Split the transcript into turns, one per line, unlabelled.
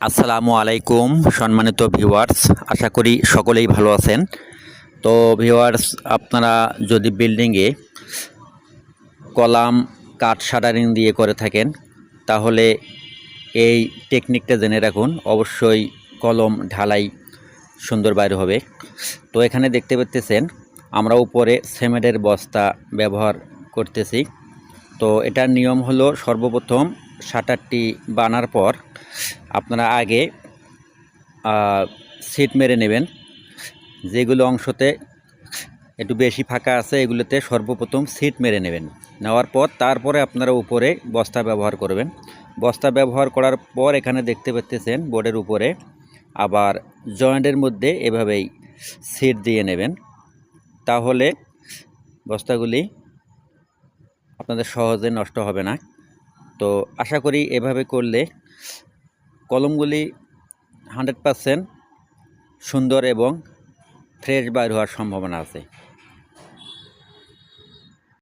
আসসালামু আলাইকুম, সম্মানিত ভিউয়ার্স আশা করি সকলেই ভালো আছেন। তো ভিউয়ার্স আপনারা যদি বিল্ডিংয়ে কলাম, কাঠ, শাটারিং দিয়ে করে থাকেন, তাহলে এই টেকনিকটা জেনে রাখুন। অবশ্যই কলম ঢালাই সুন্দর বাইরে হবে। তো এখানে দেখতে পাচ্ছেন আমরা উপরে সিমেন্টের বস্তা ব্যবহার করতেছি। তো এটার নিয়ম হলো সর্বপ্রথম শাটারটি বানার পর আপনারা আগে সিট মেরে নেবেন। যেগুলো অংশতে একটু বেশি ফাঁকা আছে, এগুলোতে সর্বপ্রথম সিট মেরে নেবেন। নেওয়ার পর তারপরে আপনারা উপরে বস্তা ব্যবহার করবেন। বস্তা ব্যবহার করার পর এখানে দেখতে পাচ্ছেন বোর্ডের উপরে আবার জয়েন্টের মধ্যে এভাবেই সিট দিয়ে নেবেন। তাহলে বস্তাগুলি আপনাদের সহজে নষ্ট হবে না। তো আশা করি এভাবে করলে কলমগুলি হান্ড্রেড পারসেন্ট সুন্দর এবং ফ্রেশ বাইর হওয়ার সম্ভাবনা আছে।